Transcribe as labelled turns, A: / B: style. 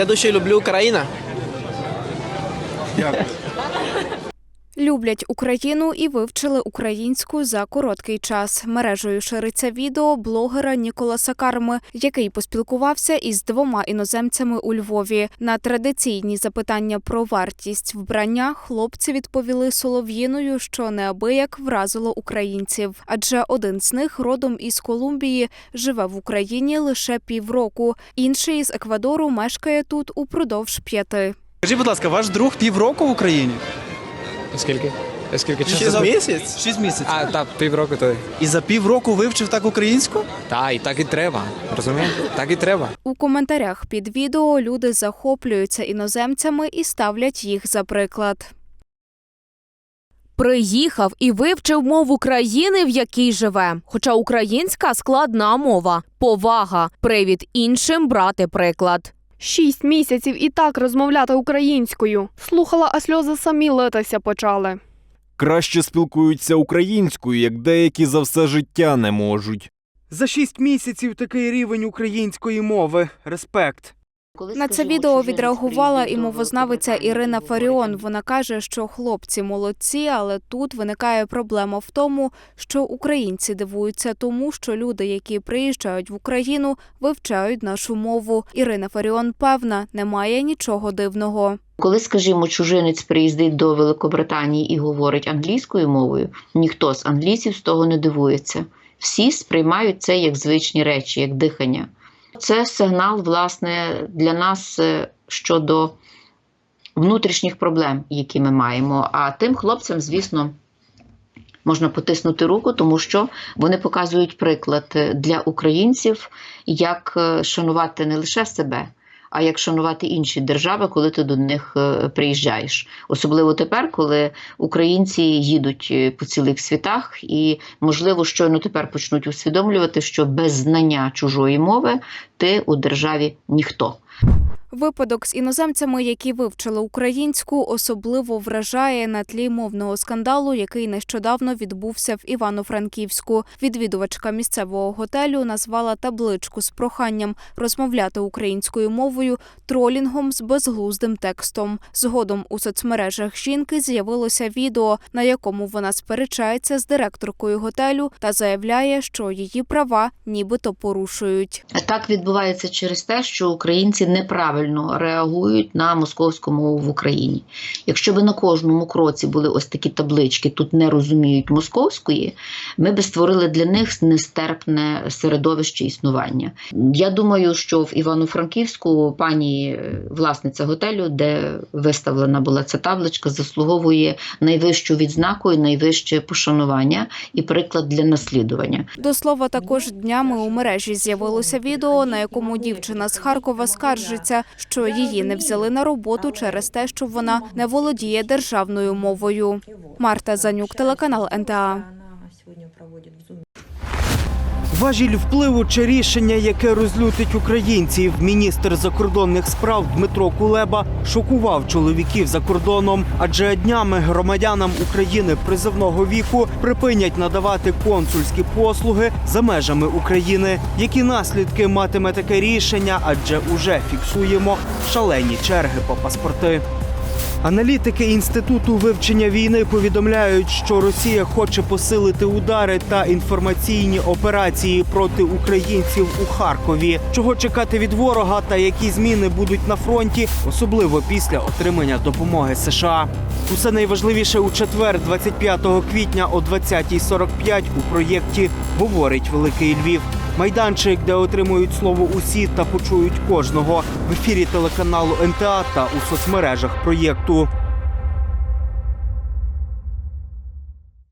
A: Я дуже люблю Україну.
B: Люблять Україну і вивчили українську за короткий час. Мережею шириться відео блогера Ніколаса Карми, який поспілкувався із двома іноземцями у Львові. На традиційні запитання про вартість вбрання хлопці відповіли солов'їною, що неабияк вразило українців. Адже один з них родом із Колумбії живе в Україні лише півроку. Інший з Еквадору мешкає тут упродовж п'яти.
C: Скажіть, будь ласка, ваш друг півроку в Україні?
D: Скільки? Скільки
C: Шість місяць? Шість місяців.
D: А, так, півроку то.
C: І за півроку вивчив так українську?
D: Та, і так і треба. Розумієте? Так і треба.
B: У коментарях під відео люди захоплюються іноземцями і ставлять їх за приклад.
E: Приїхав і вивчив мову країни, в якій живе. Хоча українська складна мова, повага, привід іншим брати приклад.
F: Шість місяців і так розмовляти українською. Слухала, а сльози самі литися почали.
G: Краще спілкуються українською, як деякі за все життя не можуть.
H: За шість місяців такий рівень української мови. Респект.
B: На це відео відреагувала і мовознавиця Ірина Фаріон. Вона каже, що хлопці молодці, але тут виникає проблема в тому, що українці дивуються тому, що люди, які приїжджають в Україну, вивчають нашу мову. Ірина Фаріон певна, немає нічого дивного.
I: Коли, скажімо, чужинець приїздить до Великобританії і говорить англійською мовою, ніхто з англійців з того не дивується. Всі сприймають це як звичні речі, як дихання. Це сигнал, власне, для нас е, щодо внутрішніх проблем, які ми маємо. А тим хлопцям, звісно, можна потиснути руку, тому що вони показують приклад е, для українців, як е, шанувати не лише себе, а як шанувати інші держави, коли ти до них е, приїжджаєш. Особливо тепер, коли українці їдуть е, по цілих світах, і можливо, щойно тепер почнуть усвідомлювати, що без знання чужої мови ти у державі ніхто.
B: Випадок з іноземцями, які вивчили українську, особливо вражає на тлі мовного скандалу, який нещодавно відбувся в Івано-Франківську. Відвідувачка місцевого готелю назвала табличку з проханням розмовляти українською мовою тролінгом з безглуздим текстом. Згодом у соцмережах жінки з'явилося відео, на якому вона сперечається з директоркою готелю та заявляє, що її права нібито порушують.
I: Так відбувається через те, що українці неправильно реагують на московську мову в Україні. Якщо б на кожному кроці були ось такі таблички, тут не розуміють московської, ми би створили для них нестерпне середовище існування. Я думаю, що в Івано-Франківську пані е, власниця готелю, де виставлена була ця табличка, заслуговує найвищу відзнаку і найвище пошанування і приклад для наслідування.
B: До слова, також днями у мережі з'явилося відео, на якому дівчина з Харкова скаржиться, що її не взяли на роботу через те, що вона не володіє державною мовою. Марта Занюк, телеканал НТА.
H: Важіль впливу чи рішення, яке розлютить українців. Міністр закордонних справ Дмитро Кулеба шокував чоловіків за кордоном, адже днями громадянам України призовного віку припинять надавати консульські послуги за межами України. Які наслідки матиме таке рішення? Адже уже фіксуємо шалені черги по паспорти. Аналітики інституту вивчення війни повідомляють, що Росія хоче посилити удари та інформаційні операції проти українців у Харкові. Чого чекати від ворога та які зміни будуть на фронті, особливо після отримання допомоги США. Усе найважливіше у четвер, 25 квітня о 20.45 у проєкті говорить Великий Львів. Майданчик, де отримують слово усі та почують кожного в ефірі телеканалу НТА та у соцмережах проєкту.